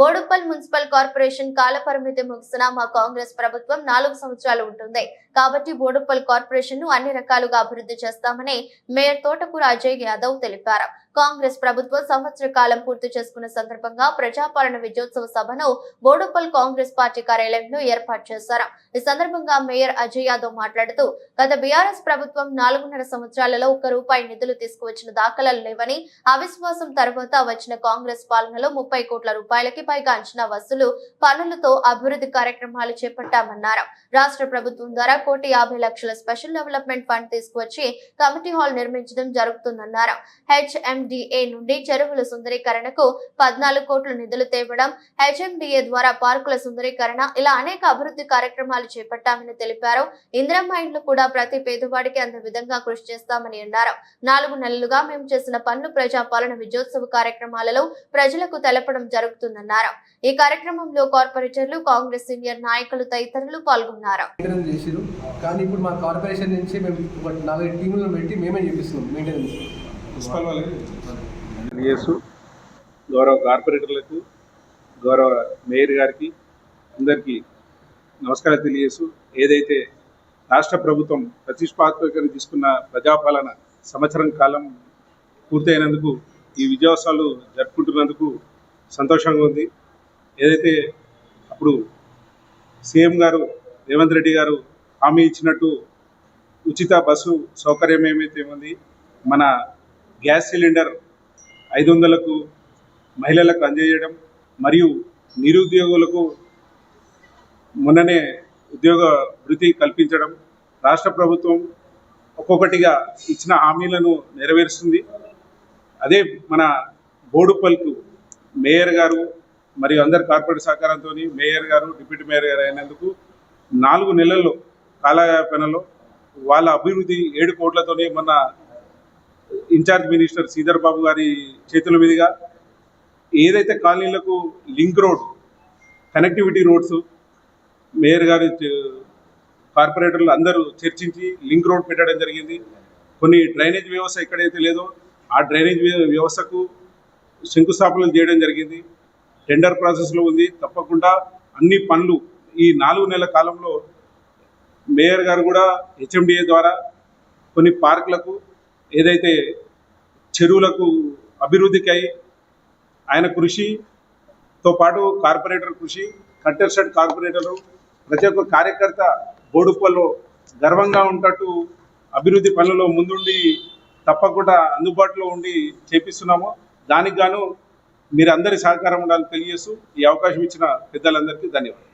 Boduppal municipal corporation కాల పరిమితి ముగిసిన మా కాంగ్రెస్ ప్రభుత్వం నాలుగు సంవత్సరాలు ఉంటుంది. కాబట్టి బోడుపల్ కార్పొరేషన్ను అన్ని రకాలుగా అభివృద్ధి చేస్తామని మేయర్ తోటకూర అజయ్ యాదవ్ తెలిపారు. కాంగ్రెస్ ప్రభుత్వం సంవత్సర కాలం పూర్తి చేసుకున్న సందర్భంగా ప్రజాపాలన విజయోత్సవ సభను బోడుపల్ కాంగ్రెస్ పార్టీ కార్యాలయంలో ఏర్పాటు చేశారు. ఈ సందర్భంగా మేయర్ అజయ్ యాదవ్ మాట్లాడుతూ గత బీఆర్ఎస్ ప్రభుత్వం నాలుగున్నర సంవత్సరాలలో ఒక్క రూపాయి నిధులు తీసుకువచ్చిన దాఖలాలు లేవని అవిశ్వాసం తర్వాత వచ్చిన కాంగ్రెస్ పాలనలో ముప్పై కోట్ల రూపాయలకి పైగా అంచనా వసూలు పనులతో అభివృద్ధి కార్యక్రమాలు చేపట్టామన్నారు. రాష్ట్ర ప్రభుత్వం ద్వారా కోటి యాభై లక్షల స్పెషల్ డెవలప్మెంట్ ఫండ్ తీసుకువచ్చి కమిటీ హాల్ నిర్మించడం జరుగుతుందన్నారు. హెచ్ఎండిఏ నుండి చెరువుల సుందరీకరణకు పద్నాలుగు కోట్ల నిధులు తేవడం హెచ్ఎండిఏ ద్వారా పార్కుల సుందరీకరణ ఇలా అనేక అభివృద్ధి కార్యక్రమాలు చేపట్టామని తెలిపారు. ఇందిరమ్మ ఇండ్లు కూడా ప్రతి పేదవాడికి అంత విధంగా కృషి చేస్తామని అన్నారు. నాలుగు నెలలుగా మేము చేసిన పన్ను ప్రజాపాలన విజయోత్సవ కార్యక్రమాలలో ప్రజలకు తెలపడం జరుగుతుందన్నారు. ఈ కార్యక్రమంలో కార్పొరేటర్లు కాంగ్రెస్ సీనియర్ నాయకులు తదితరులు పాల్గొన్నారు. చేసిరు కానీ ఇప్పుడు మా కార్పొరేషన్ నుంచి మేము ఒక నాలుగు టీములను పెట్టి మేమే చేపిస్తున్నాం మెయింటెనెన్స్ తెలియజేస్తూ గౌరవ కార్పొరేటర్లకు గౌరవ మేయర్ గారికి అందరికీ నమస్కారం తెలియజేస్తూ ఏదైతే రాష్ట్ర ప్రభుత్వం ప్రతిష్టాత్మకంగా తీసుకున్న ప్రజాపాలన సంవత్సరం కాలం పూర్తయినందుకు ఈ విజయోత్సవాలు జరుపుకుంటున్నందుకు సంతోషంగా ఉంది. ఏదైతే అప్పుడు సీఎం గారు రేవంత్ రెడ్డి గారు హామీ ఇచ్చినట్టు ఉచిత బస్సు సౌకర్యం ఏమైతే ఉంది మన గ్యాస్ సిలిండర్ ఐదు వందలకు మహిళలకు అందజేయడం మరియు నిరుద్యోగులకు మొన్ననే ఉద్యోగ వృత్తి కల్పించడం రాష్ట్ర ప్రభుత్వం ఒక్కొక్కటిగా ఇచ్చిన హామీలను నెరవేరుస్తుంది. అదే మన బోడుపల్కు మేయర్ గారు మరియు అందరి కార్పొరేట్ సహకారంతో మేయర్ గారు డిప్యూటీ మేయర్ గారు అయినందుకు నాలుగు నెలల్లో కాలయాపనలో వాళ్ళ అభివృద్ధి ఏడు కోట్లతోనే మన ఇన్ఛార్జ్ మినిస్టర్ శ్రీధర్ బాబు గారి చేతుల మీదుగా ఏదైతే కాలనీలకు link road connectivity roads mayor గారి కార్పొరేటర్లు అందరూ చర్చించి లింక్ రోడ్ పెట్టడం జరిగింది. కొన్ని డ్రైనేజ్ వ్యవస్థ ఎక్కడైతే లేదో ఆ డ్రైనేజ్ వ్యవస్థకు శంకుస్థాపనలు చేయడం జరిగింది. టెండర్ ప్రాసెస్లో ఉంది. తప్పకుండా అన్ని పనులు ఈ నాలుగు నెలల కాలంలో మేయర్ గారు కూడా హెచ్ఎండిఏ ద్వారా కొన్ని పార్కులకు ఏదైతే చెరువులకు అభివృద్ధికై ఆయన కృషితో పాటు కార్పొరేటర్ కృషి కట్టెర్షడ్ కార్పొరేటరు ప్రతి ఒక్క కార్యకర్త బోడుప్పల్లో గర్వంగా ఉంటట్టు అభివృద్ధి పనులలో ముందుండి తప్పకుండా అందుబాటులో ఉండి చేపిస్తున్నాము. దానికి గాను మీరు సహకారం ఉండాలని తెలియజేస్తూ ఈ అవకాశం ఇచ్చిన పెద్దలందరికీ ధన్యవాదాలు.